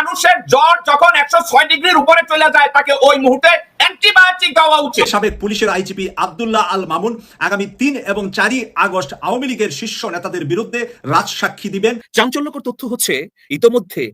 মানুষের জ্বর যখন একশো ছয় ডিগ্রির উপরে চলে যায় তাকে ওই মুহূর্তে অ্যান্টিবায়োটিক দেওয়া উচিত। সাবেক পুলিশের আইজিপি আব্দুল্লাহ আল মামুন আগামী তিন এবং চারই আগস্ট আওয়ামী লীগের শীর্ষ নেতাদের বিরুদ্ধে রাজসাক্ষী দিবেন। চাঞ্চল্যকর তথ্য হচ্ছে ইতোমধ্যে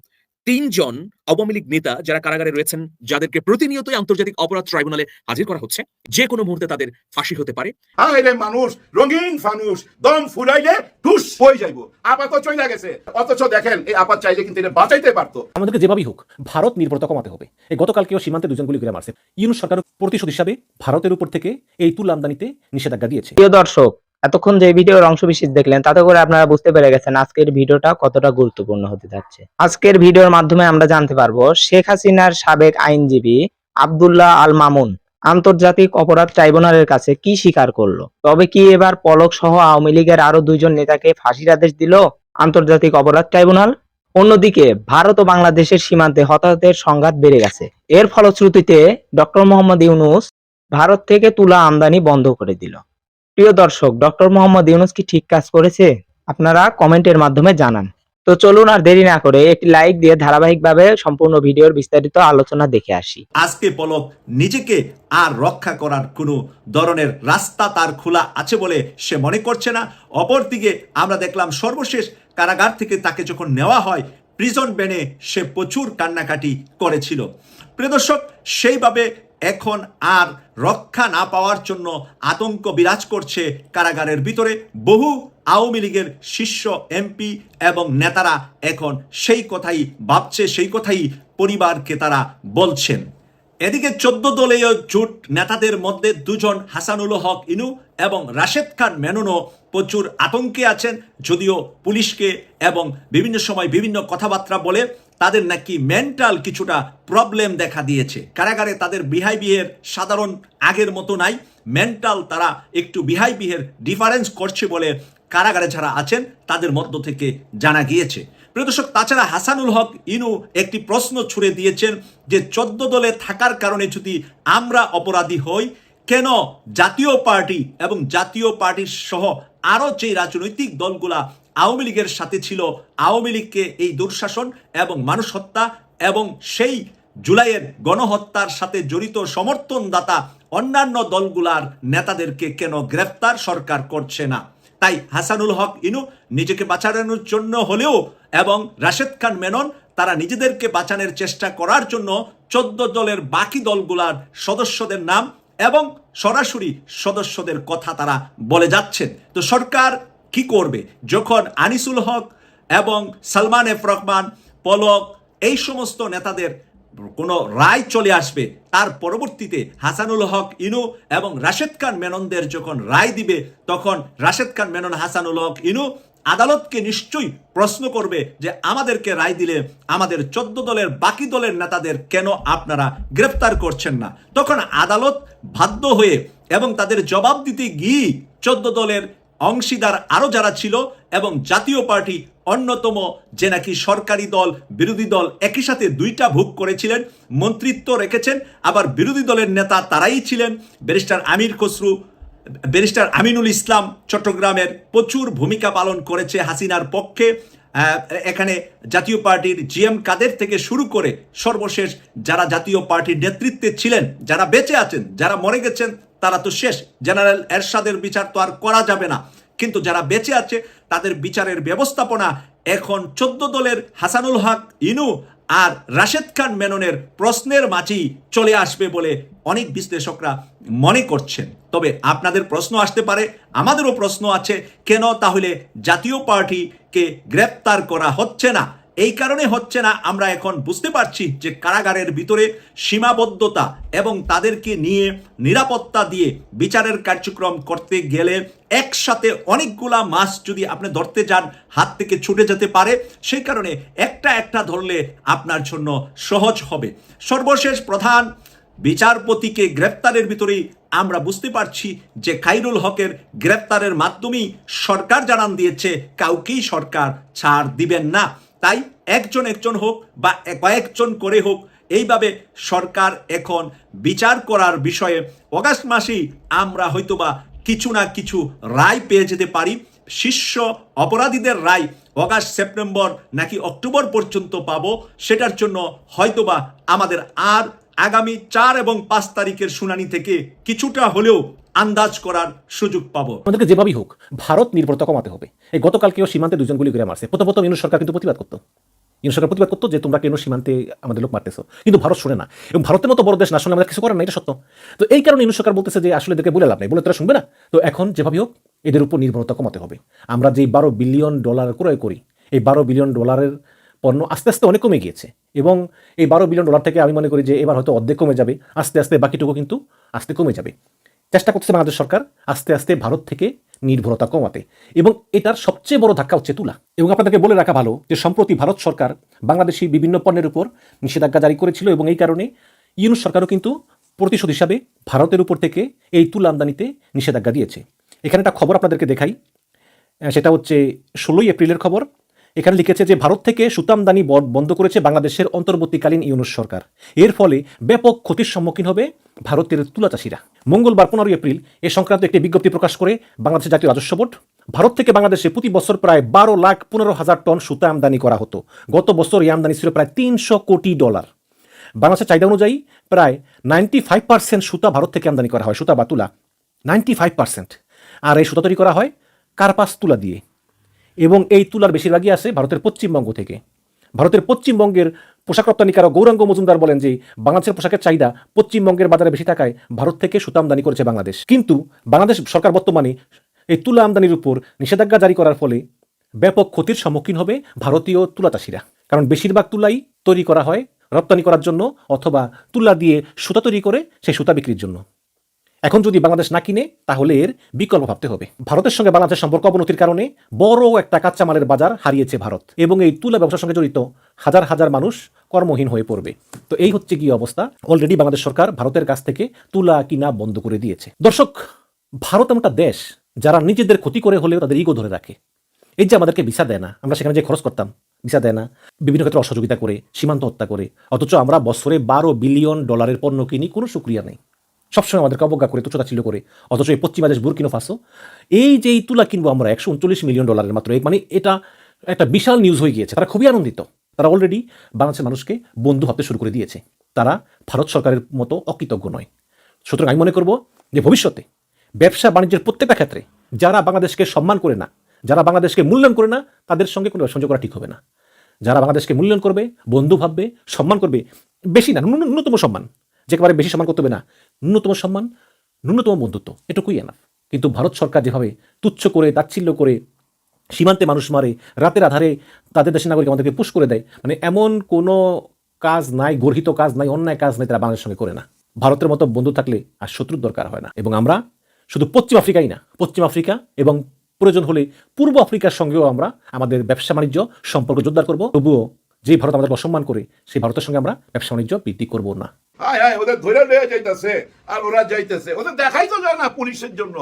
তিনজন আওয়ামী লীগ নেতা যারা কারাগারে রয়েছেন যাদেরকে প্রতিনিয়তই আন্তর্জাতিক অপরাধ ট্রাইব্যুনালে হাজির করা হচ্ছে যে কোনো মুহূর্তে তাদের ফাঁসি হতে পারে। আইরে মানুষ রঙিন ফানুষ দম ফুলাইলে টুস হয়ে যাইব। আপাত চইলা গেছে। অথচ দেখেন এই আপাত চাইলে কিন্তু এটা বাঁচাইতে পারতো। আমাদেরকে যেভাবেই হোক ভারত নির্ভরতা কমাতে হবে। এই গতকালকেও সীমান্তে দুজন গুলি করে মারছে। ইউনুস সরকার প্রতিশোধ হিসাবে ভারতের উপর থেকে এই তুল আমদানিতে নিষেধাজ্ঞা দিয়েছে। প্রিয় দর্শক এতক্ষণ যে ভিডিওর অংশ বিশেষ দেখলেন, তাতে করে আপনারা বুঝতে পেরে গেছেন আজকের ভিডিওটা কতটা গুরুত্বপূর্ণ হতে যাচ্ছে। আজকের ভিডিওর মাধ্যমে আমরা জানতে পারব, শেখ হাসিনার সাবেক আইনজীবী আব্দুল্লাহ আল মামুন আন্তর্জাতিক অপরাধ ট্রাইব্যুনালের কাছে কি স্বীকার করল? তবে কি এবার পলক সহ আওয়ামী লীগের আরও দুইজন নেতাকে ফাঁসির আদেশ দিল আন্তর্জাতিক অপরাধ ট্রাইব্যুনাল? অন্যদিকে ভারত ও বাংলাদেশের সীমান্তে হতাহতের সংঘাত বেড়ে গেছে। এর ফলশ্রুতিতে ডক্টর মোহাম্মদ ইউনুস ভারত থেকে তুলা আমদানি বন্ধ করে দিল। প্রিয় দর্শক, ডক্টর মোহাম্মদ ইউনুস কি ঠিক কাজ করেছে? আপনারা কমেন্টের মাধ্যমে জানান। তো চলুন আর দেরি না করে একটি লাইক দিয়ে ধারাবাহিকভাবে সম্পূর্ণ ভিডিওর বিস্তারিত আলোচনা দেখে আসি। আজকে পলক নিজেকে আর রক্ষা করার কোনো ধরনের রাস্তা তার খোলা আছে বলে সে মনে করছে না। অপরদিকে আমরা দেখলাম সর্বশেষ কারাগার থেকে তাকে যখন নেওয়া হয় প্রিজন বেনে সে প্রচুর কান্নাকাটি করেছিল। প্রিয় দর্শক, সেইভাবে এখন আর রক্ষা না পাওয়ার জন্য আতঙ্ক বিরাজ করছে কারাগারের ভিতরে। বহু আওয়ামী লীগের শীর্ষ এমপি এবং নেতারা এখন সেই কথাই ভাবছে, সেই কথাই পরিবারকে তারা বলছেন। এদিকে চোদ্দ দলীয় জোট নেতাদের মধ্যে দুজন হাসানুল হক ইনু এবং রাশেদ খান মেননও প্রচুর আতঙ্কে আছেন, যদিও পুলিশকে এবং বিভিন্ন সময় বিভিন্ন কথাবার্তা বলে তাদের নাকি মেন্টাল কিছুটা প্রবলেম দেখা দিয়েছে। কারাগারে তাদের বিহেভিয়ার সাধারণ আগের মতো নাই। মেন্টাল তারা একটু বিহেভিয়ার ডিফারেন্স করছে বলে কারাগারে যারা আছেন, তাদের মধ্য থেকে জানা গিয়েছে। প্রিয় দর্শক, তাছাড়া হাসানুল হক ইনু একটি প্রশ্ন ছুড়ে দিয়েছেন যে, চোদ্দ দলে থাকার কারণে যদি আমরা অপরাধী হই, কেন জাতীয় পার্টি এবং জাতীয় পার্টির সহ আরও যে রাজনৈতিক দলগুলা আওয়ামী লীগের সাথে ছিল আওয়ামী লীগকে এই দুঃশাসন এবং মানুষ হত্যা এবং সেই জুলাইয়ের গণহত্যার সাথে জড়িত সমর্থনদাতা অন্যান্য দলগুলার নেতাদেরকে কেন গ্রেফতার সরকার করছে না? তাই হাসানুল হক, ইনু, নিজেকে বাঁচানোর জন্য হলেও এবং রাশেদ খান মেনন, তারা নিজেদেরকে বাঁচানোর চেষ্টা করার জন্য চোদ্দ দলের বাকি দলগুলার সদস্যদের নাম এবং সরাসরি সদস্যদের কথা তারা বলে যাচ্ছেন। তো সরকার কি করবে? যখন আনিসুল হক এবং সালমান এফ রহমান, পলক, এই সমস্ত নেতাদের কোনো রায় চলে আসবে, তার পরবর্তীতে হাসানুল হক, ইনু এবং রাশেদ খান মেননদের যখন রায় দিবে, তখন রাশেদ খান মেনন, হাসানুল হক, ইনু আদালতকে নিশ্চয়ই প্রশ্ন করবে যে আমাদেরকে রায় দিলে আমাদের চোদ্দ দলের বাকি দলের নেতাদের কেন আপনারা গ্রেফতার করছেন না? তখন আদালত বাধ্য হয়ে এবং তাদের জবাব দিতে গিয়ে চোদ্দ দলের অংশীদার আরও যারা ছিল এবং জাতীয় পার্টি অন্যতম যে নাকি সরকারি দল, বিরোধী দল একই সাথে দুইটা ভোগ করেছিলেন, মন্ত্রিত্ব রেখেছেন, আবার বিরোধী দলের নেতা তারাই ছিলেন। ব্যারিস্টার আমির খসরু, ব্যারিস্টার আমিনুল ইসলাম চট্টগ্রামের প্রচুর ভূমিকা পালন করেছে হাসিনার পক্ষে। এখানে জাতীয় পার্টির জিএম কাদের থেকে শুরু করে সর্বশেষ যারা জাতীয় পার্টির নেতৃত্বে ছিলেন, যারা বেঁচে আছেন, যারা মরে গেছেন তারা তো শেষ। জেনারেল এরশাদের বিচার তো আর করা যাবে না। কিন্তু যারা বেঁচে আছে, তাদের বিচারের ব্যবস্থাপনা এখন চোদ্দ দলের হাসানুল হক, ইনু আর রাশেদ খান মেননের প্রশ্নের মাঝেই চলে আসবে বলে অনেক বিশ্লেষকরা মনে করছেন। তবে আপনাদের প্রশ্ন আসতে পারে, আমাদেরও প্রশ্ন আছে, কেন তাহলে জাতীয় পার্টিকে গ্রেপ্তার করা হচ্ছে না? এই কারণে হচ্ছে না আমরা এখন বুঝতে পারছি যে কারাগারের ভিতরে সীমাবদ্ধতা এবং তাদেরকে নিয়ে নিরাপত্তা দিয়ে বিচারের কার্যক্রম করতে গেলে একসাথে অনেকগুলা মাছ যদি আপনি ধরতে যান, হাত থেকে ছুটে যেতে পারে। সেই কারণে একটা একটা ধরলে আপনার জন্য সহজ হবে। সর্বশেষ প্রধান, বিচারপতিকে গ্রেপ্তারের ভিতরেই আমরা বুঝতে পারছি যে খাইরুল হকের গ্রেপ্তারের মাধ্যমেই সরকার জানান দিয়েছে, কাউকেই সরকার ছাড় দিবেন না। তাই একজন একজন হোক বা কয়েকজন করে হোক, এইভাবে সরকার এখন বিচার করার বিষয়ে অগাস্ট মাসেই আমরা হয়তোবা কিছু না কিছু রায় পেয়ে যেতে পারি। শীর্ষ অপরাধীদের রায় অগাস্ট, সেপ্টেম্বর নাকি অক্টোবর পর্যন্ত পাবো, সেটার জন্য হয়তোবা আমাদের আর আগামী চার এবং পাঁচ তারিখের শুনানি থেকে কিছুটা হলেও আন্দাজ করার সুযোগ পাবো। আমাদেরকে যেভাবেই হোক, ভারত নির্ভরতা কমাতে হবে। এই গতকালকেও সীমান্তে দুজন গুলি করে মারছে। প্রথম প্রথম ইউনুস সরকার কিন্তু প্রতিবাদ করতো। ইউনুস সরকার প্রতিবাদ করতো যে, তোমরা কেন সীমান্তে আমাদের লোক মারতেছো? কিন্তু ভারত শুনে না। এবং ভারতের মতো বড় দেশ না শুনে আমরা কিছু করার না এটা সত্য। তো এই কারণে ইউনুস সরকার বলতেছে যে, আসলে এদেরকে বলে লাভ নেই। বলে, তারা শুনবে না? তো এখন যেভাবেই হোক, এদের উপর নির্ভরতা কমাতে হবে। আমরা যে বারো বিলিয়ন ডলার ক্রয় করি, এই বারো বিলিয়ন ডলারের পণ্য আস্তে আস্তে অনেক কমে গিয়েছে এবং এই বারো বিলিয়ন ডলার থেকে আমি মনে করি যে এবার হয়তো অর্ধেক কমে যাবে, আস্তে আস্তে বাকিটুকু কিন্তু আস্তে কমে যাবে। চেষ্টা করছে বাংলাদেশ সরকার আস্তে আস্তে ভারত থেকে নির্ভরতা কমাতে এবং এটার সবচেয়ে বড় ধাক্কা হচ্ছে তুলা। এবং আপনাদেরকে বলে রাখা ভালো যে সম্প্রতি ভারত সরকার বাংলাদেশি বিভিন্ন পণ্যের উপর নিষেধাজ্ঞা জারি করেছিল এবং এই কারণে ইউনুস সরকারও কিন্তু প্রতিশোধ হিসাবে ভারতের উপর থেকে এই তুলা আমদানিতে নিষেধাজ্ঞা দিয়েছে। এখানে একটা খবর আপনাদেরকে দেখাই। সেটা হচ্ছে ষোলোই এপ্রিলের খবর। এখানে লিখেছে যে ভারত থেকে সুতামদানি বন্ধ করেছে বাংলাদেশের অন্তর্বর্তীকালীন ইউনুস সরকার। এর ফলে ব্যাপক ক্ষতির সম্মুখীন হবে ভারতের তুলা চাষিরা। মঙ্গলবার পনেরোই এপ্রিল এ সংক্রান্ত একটি বিজ্ঞপ্তি প্রকাশ করে বাংলাদেশের জাতীয় রাজস্ব বোর্ড, ভারত থেকে বাংলাদেশে প্রতি বছর প্রায় বারো লাখ পনেরো হাজার টন সুতা আমদানি করা হতো। গত বছর এই আমদানি ছিল প্রায় তিনশো কোটি ডলার। বাংলাদেশের চাহিদা অনুযায়ী প্রায় নাইনটি ফাইভ পার্সেন্ট সুতা ভারত থেকে আমদানি করা হয়, সুতা বা তুলা। Ninety five percent. আর এই সুতা তৈরি করা হয় কার্পাস তুলা দিয়ে। এবং এই তুলার বেশিরভাগই আসে ভারতের পশ্চিমবঙ্গ থেকে। ভারতের পশ্চিমবঙ্গের পোশাক রপ্তানিকারক গৌরাঙ্গ মজুমদার বলেন যে, বাংলাদেশের পোশাকের চাহিদা পশ্চিমবঙ্গের বাজারে বেশি থাকায় ভারত থেকে সুতা আমদানি করেছে বাংলাদেশ। কিন্তু বাংলাদেশ সরকার বর্তমানে এই তুলা আমদানির উপর নিষেধাজ্ঞা জারি করার ফলে ব্যাপক ক্ষতির সম্মুখীন হবে ভারতীয় তুলা চাষিরা। কারণ বেশিরভাগ তুলাই তৈরি করা হয় রপ্তানি করার জন্য অথবা তুলা দিয়ে সুতা তৈরি করে সেই সুতা বিক্রির জন্য। এখন যদি বাংলাদেশ না কিনে, তাহলে এর বিকল্প ভাবতে হবে। ভারতের সঙ্গে বাংলাদেশের সম্পর্ক অবনতির কারণে বড় একটা কাঁচামালের বাজার হারিয়েছে ভারত এবং এই তুলা ব্যবসার সঙ্গে জড়িত হাজার হাজার মানুষ কর্মহীন হয়ে পড়বে। তো এই হচ্ছে কি অবস্থা। অলরেডি বাংলাদেশ সরকার ভারতের কাছ থেকে তুলা কিনা বন্ধ করে দিয়েছে। দর্শক, ভারত এমন একটা দেশ যারা নিজেদের ক্ষতি করে হলেও তাদের ইগো ধরে রাখে। এই যে আমাদেরকে ভিসা দেয় না, আমরা সেখানে যে খরচ করতাম, ভিসা দেয় না, বিভিন্ন ক্ষেত্রে অসহযোগিতা করে, সীমান্ত হত্যা করে, অথচ আমরা বছরে বারো বিলিয়ন ডলারের পণ্য কিনি, কোনো সুক্রিয়া নেই। সবসময় আমাদেরকে অবজ্ঞা করে তুচ্ছতাচ্ছিল্য করে। অথচ এই পশ্চিমা দেশ বুরকিনো ফাসো, এই যে এই তুলা কিনবো আমরা একশো উনচল্লিশ মিলিয়ন ডলারের মাত্র মানে এটা একটা বিশাল নিউজ হয়ে গিয়েছে। তারা খুবই আনন্দিত। তারা অলরেডি বাংলাদেশের মানুষকে বন্ধু ভাবতে শুরু করে দিয়েছে। তারা ভারত সরকারের মতো অকৃতজ্ঞ নয়। সুতরাং আমি মনে করব যে ভবিষ্যতে ব্যবসা বাণিজ্যের প্রত্যেকটা ক্ষেত্রে যারা বাংলাদেশকে সম্মান করে না, যারা বাংলাদেশকে মূল্যায়ন করে না, তাদের সঙ্গে কোনো সংযোগ করা ঠিক হবে না। যারা বাংলাদেশকে মূল্যায়ন করবে, বন্ধু ভাববে, সম্মান করবে, বেশি না ন্যূন- ন্যূনতম সম্মান। যেকেবারে বেশি সম্মান করতে হবে না। ন্যূনতম সম্মান, ন্যূনতম বন্ধুত্ব, এটুকুই এনাফ কিন্তু ভারত সরকার যেভাবে তুচ্ছ করে, তাচ্ছিল্য করে, সীমান্তে মানুষ মারে, রাতের আধারে তাদের দেশের নাগরিক আমাদেরকে পুশ করে দেয় মানে এমন কোনো কাজ নাই, গর্হিত কাজ নাই, অন্যায় কাজ নাই তারা বাংলাদেশের সঙ্গে করে না। ভারতের মতো বন্ধু থাকলে আর শত্রুর দরকার হয় না। এবং আমরা শুধু পশ্চিম আফ্রিকাই না, পশ্চিম আফ্রিকা এবং প্রয়োজন হলে পূর্ব আফ্রিকার সঙ্গেও আমরা আমাদের ব্যবসা বাণিজ্য, সম্পর্ক জোরদার করব। তবুও যে ভারত আমাদের অসম্মান করে, সেই ভারতের সঙ্গে আমরা ব্যবসা বাণিজ্য বৃদ্ধি করব না। হায় হায় ওদের ধরে লয়ে যাইতেছে, আর ওরা যাইতেছে। ওদের দেখাই তো যায় না পুলিশের জন্য।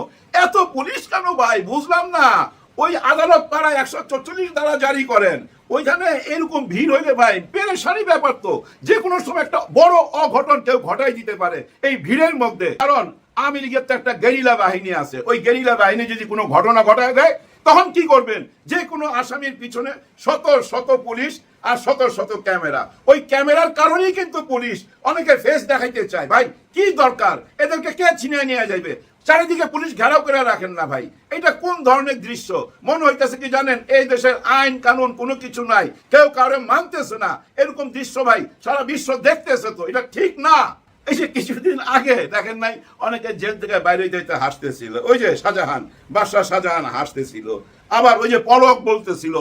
এত পুলিশ কেন ভাই? বুঝলাম না। ওই আদালত পাড়ায় একশো চল্লিশ দ্বারা জারি করেন। ওইখানে এরকম ভিড় হইলে ভাই, পেরেশানি ব্যাপার তো। যে কোনো সময় একটা বড় অঘটন কেউ ঘটাই দিতে পারে এই ভিড়ের মধ্যে। কারণ লীগের তো একটা গেরিলা বাহিনী আছে। ওই গেরিলা বাহিনী যদি কোনো ঘটনা ঘটায় দেয় তখন কি করবেন? যে কোনো আসামির পিছনে শত শত পুলিশ আর শত শত ক্যামেরা। ওই ক্যামেরার কারণেই কিন্তু পুলিশ অনেকে ফেস দেখাইতে চায়। ভাই, কি দরকার? এদেরকে কে ছিনিয়ে নিয়ে যাইবে? চারিদিকে পুলিশ ঘেরাও করে রাখেন না ভাই। এটা কোন ধরনের দৃশ্য? মনে হইতেছে কি জানেন, এই দেশের আইন, কানুন কোনো কিছু নাই। কেউ কারও মানতেছে না। এরকম দৃশ্য ভাই, সারা বিশ্ব দেখতেছে তো। এটা ঠিক না। এই যে কিছুদিন আগে, দেখেন নাই, অনেকে জেল থেকে বাইরে যেতে হাসতেছিল। ওই যে শাহজাহান, বাদশাহ শাহজাহান হাসতেছিল। আবার ওই যে পলক বলতেছিল,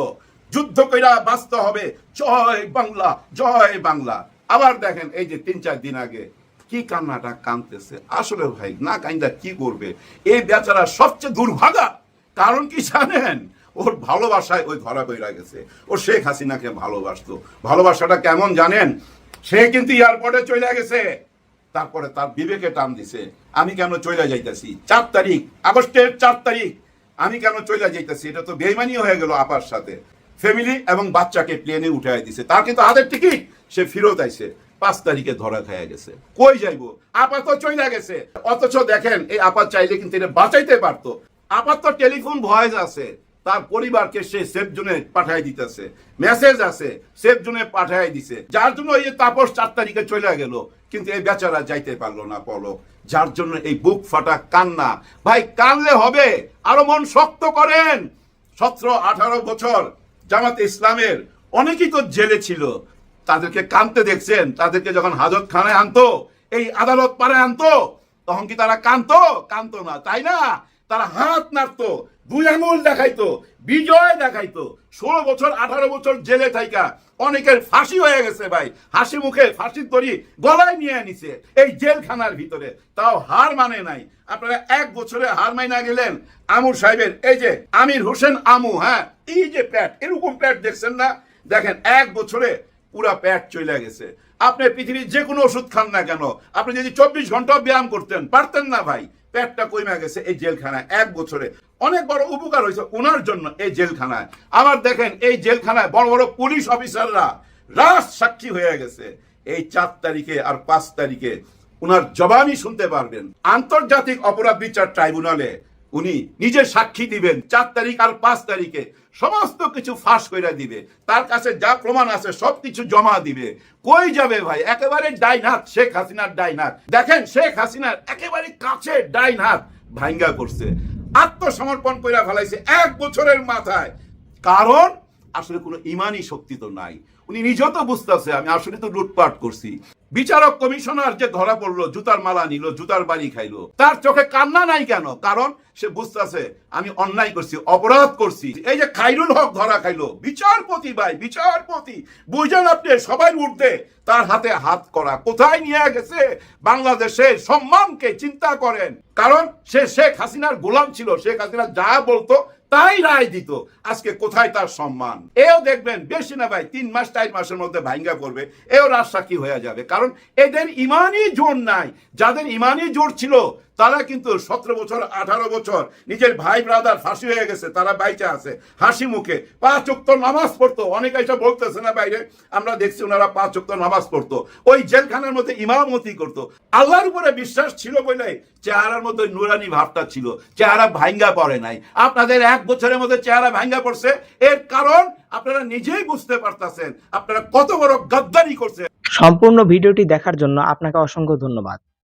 যুদ্ধ কইরা বাঁচতে হবে, জয় বাংলা জয় বাংলা। আবার দেখেন, এই যে তিন চার দিন আগে, কি কান্নাটা কানতেছে। আসলে ভাই, না কাইন্দা কি করবে? এই বেচারা সবচেয়ে দুর্ভাগা। কারণ কি জানেন? ওর ভালোবাসায় ওই ধরা কইরা গেছে। ও শেখ হাসিনাকে ভালোবাসতো। ভালোবাসাটা কেমন জানেন? সে কিন্তু এয়ারপোর্টে চলে গেছে। তারপরে তার বিবেকে টান দিছে, আমি কেন চলে যাইতেছি? চার তারিখ, আগস্টের চার তারিখ, আমি কেন চলে যাইতেছি? এটা তো বেইমানি হয়ে গেল আপার সাথে। ফ্যামিলি এবং বাচ্চাকে প্লেনে উঠাই দিছে। তার কিন্তু হাতের টিকিট, সে ফিরত আইছে। পাঁচ তারিখে ধরা খাইয়া গেছে। কই যাইবো? আপা তো চলে গেছে। অথচ দেখেন, এই আপা চাইলে কিন্তু এটা বাঁচাইতে পারতো। আপার তো টেলিফোন ভয়েস আছে। তার পরিবারকে সে সেফ জোনে পাঠাই দিতেছে। মেসেজ আছে সেফ জোনে পাঠাই দিছে। যার জন্য এই তাপস চার তারিখে চলে গেল, কিন্তু এই বেচারা যাইতে পারল না পলক। যার জন্য এই বুক ফাটা কান্না। ভাই, কানলে হবে, আরও মন শক্ত করেন। সতেরো, আঠারো বছর জামাত ইসলামের, অনেকেই তো জেলে ছিল। তাদেরকে কানতে দেখছেন, তাদেরকে যখন হাজত খানায় আনতো, এই আদালত পাড়ায় আনতো, তখন কি তারা কানতো? কানতো না, তাই না? তারা হাত নাড়তো, দুই আঙুল দেখাইতো, বিজয় দেখাইতো। ষোলো বছর, আঠারো বছর জেলে থাইকা অনেকের ফাঁসি হয়ে গেছে ভাই। হাসি মুখে ফাঁসির দড়ি গলায় নিয়ে নিছে এই জেলখানার ভিতরে। তাও হার মানে নাই। আপনারা এক বছরে হার মাইনা গেলেন। আমুর সাহেবের, এই যে আমির হোসেন আমু হ্যাঁ এই যে প্যাট, এরকম প্যাট দেখছেন না? দেখেন, এক বছরে পুরা প্যাট চলে গেছে। আপনি পৃথিবীর যে কোনো ওষুধ খান না কেন? আপনি যদি চব্বিশ ঘণ্টা ব্যায়াম করতেন, পারতেন না ভাই। পেটটা কইমা গেছে এই জেলখানায়। এক বছরে। অনেক বড় উপকার হয়েছে ওনার জন্য এই জেলখানায়। আবার দেখেন, এই জেলখানায় বড় বড় পুলিশ অফিসাররা রাস সাক্ষী হয়ে গেছে। এই চার তারিখে আর পাঁচ তারিখে ওনার জবানই শুনতে পারবেন। আন্তর্জাতিক অপরাধ বিচার ট্রাইব্যুনালে উনি নিজে সাক্ষী দিবেন, চার তারিখ আর পাঁচ তারিখে। সমস্ত কিছু ফাঁস করে দিবে। তার কাছে যা প্রমাণ আছে, সব কিছু জমা দিবে। কই যাবে ভাই? একেবারে ডাইন হাত শেখ হাসিনার ডাইন হাত দেখেন, শেখ হাসিনার একেবারে কাছে ডাইন হাত ভাঙ্গা করছে। আত্মসমর্পণ করে ফেলাইছে এক বছরের মাথায়। কারণ, আসলে কোনো ইমানই শক্তি তো নাই। উনি নিজেও তো বুঝতেছে আমি আসলে তো লুটপাট করছি। বিচারক কমিশনার যে ধরা পড়ল, জুতার মালা নিল, জুতার বাড়ি খাইলো, তার চোখে কান্না নাই কেন? কারণ সে বুঝতেছে আমি অন্যায় করছি, অপরাধ করছি। এই যে খাইরুল হক ধরা খাইলো, বিচারপতি ভাই, বিচারপতি, বুঝেন আপনি, সবাই উঠতে তার হাতে হাত করা কোথায় নিয়ে গেছে? বাংলাদেশের সম্মানকে চিন্তা করেন। কারণ সে শেখ হাসিনার গোলাম ছিল, শেখ হাসিনা যা বলতো তাই রায় দিত। আজকে কোথায় তার সম্মান? এও দেখবেন, বেশি না ভাই, তিন মাস, চার মাসের মধ্যে ভাঙ্গা পড়বে এও রাজসাক্ষী হয়ে যাবে। কারণ এদের ইমানই জোর নাই। যাদের ইমানই জোর ছিল তারা কিন্তু সতেরো বছর, আঠারো বছর নিজের ভাই ব্রাদার ফাঁসি হয়ে গেছে, তারা বাইচে আছে, হাসি মুখে। পাঁচ উক্ত নামাজ পড়তো, অনেকে এসে বলতেছে না বাইরে, আমরা দেখছি ওনারা পাঁচ উক্ত নামাজ পড়তো। ওই জেলখানার মধ্যে ইমামতি করতো। আল্লাহর উপরে বিশ্বাস ছিল বলে চেহারার মধ্যে নুরানি ভাবটা ছিল, চেহারা ভাঙ্গা পড়ে নাই। আপনাদের এক বছরের মধ্যে চেহারা ভাঙ্গা পড়ছে, এর কারণ আপনারা নিজেই বুঝতে পারতেছেন, আপনারা কত বড় গাদ্দারি করছে সম্পূর্ণ ভিডিওটি দেখার জন্য আপনাকে অসংখ্য ধন্যবাদ।